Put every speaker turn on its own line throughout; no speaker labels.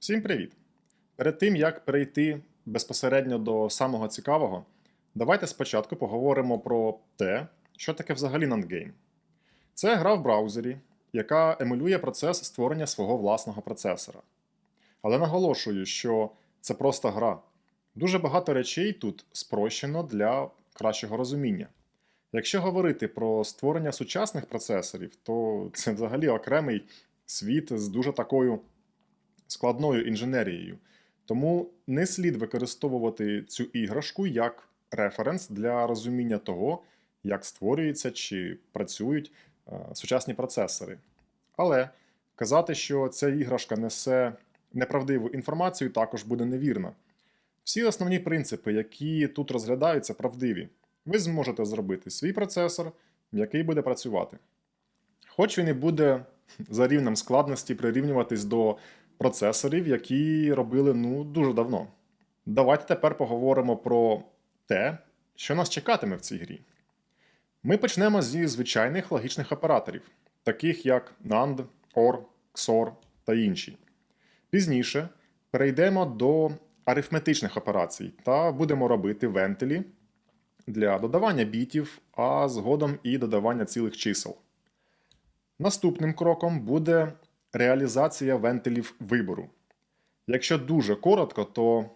Всім привіт! Перед тим як перейти безпосередньо до самого цікавого, давайте спочатку поговоримо про те, що таке взагалі NandGame. Це гра в браузері, яка емулює процес створення свого власного процесора. Але наголошую, що це просто гра. Дуже багато речей тут спрощено для кращого розуміння. Якщо говорити про створення сучасних процесорів, то це взагалі окремий світ з дуже такою складною інженерією. Тому не слід використовувати цю іграшку як референс для розуміння того, як створюються чи працюють е, сучасні процесори. Але казати, що ця іграшка несе неправдиву інформацію, також буде невірно. Всі основні принципи, які тут розглядаються, правдиві. Ви зможете зробити свій процесор, який буде працювати. Хоч він і буде за рівнем складності прирівнюватись до процесорів, які робили ну, дуже давно. Давайте тепер поговоримо про те, що нас чекатиме в цій грі. Ми почнемо зі звичайних логічних операторів, таких як NAND, OR, XOR та інші. Пізніше перейдемо до арифметичних операцій та будемо робити вентилі для додавання бітів, а згодом і додавання цілих чисел. Наступним кроком буде реалізація вентилів вибору. Якщо дуже коротко, то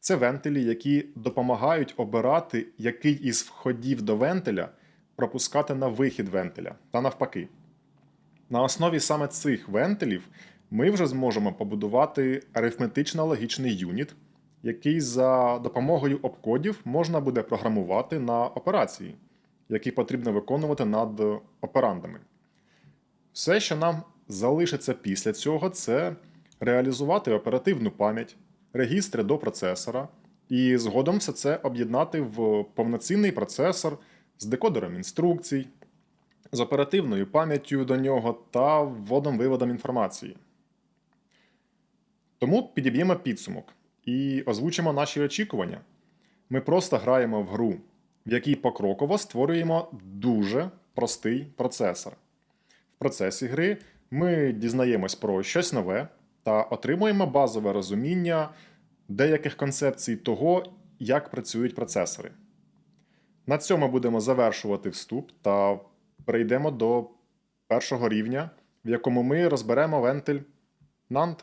це вентилі, які допомагають обирати, який із входів до вентиля пропускати на вихід вентиля та навпаки. На основі саме цих вентилів ми вже зможемо побудувати арифметично-логічний юніт, який за допомогою обкодів можна буде програмувати на операції, які потрібно виконувати над операндами. Все, що нам залишиться після цього, це реалізувати оперативну пам'ять, регістри до процесора, і згодом все це об'єднати в повноцінний процесор з декодером інструкцій, з оперативною пам'яттю до нього та вводом-виводом інформації. Тому підіб'ємо підсумок і озвучимо наші очікування. Ми просто граємо в гру, в якій покроково створюємо дуже простий процесор. В процесі гри ми дізнаємось про щось нове та отримуємо базове розуміння деяких концепцій того, як працюють процесори. На цьому будемо завершувати вступ та перейдемо до першого рівня, в якому ми розберемо вентиль NAND.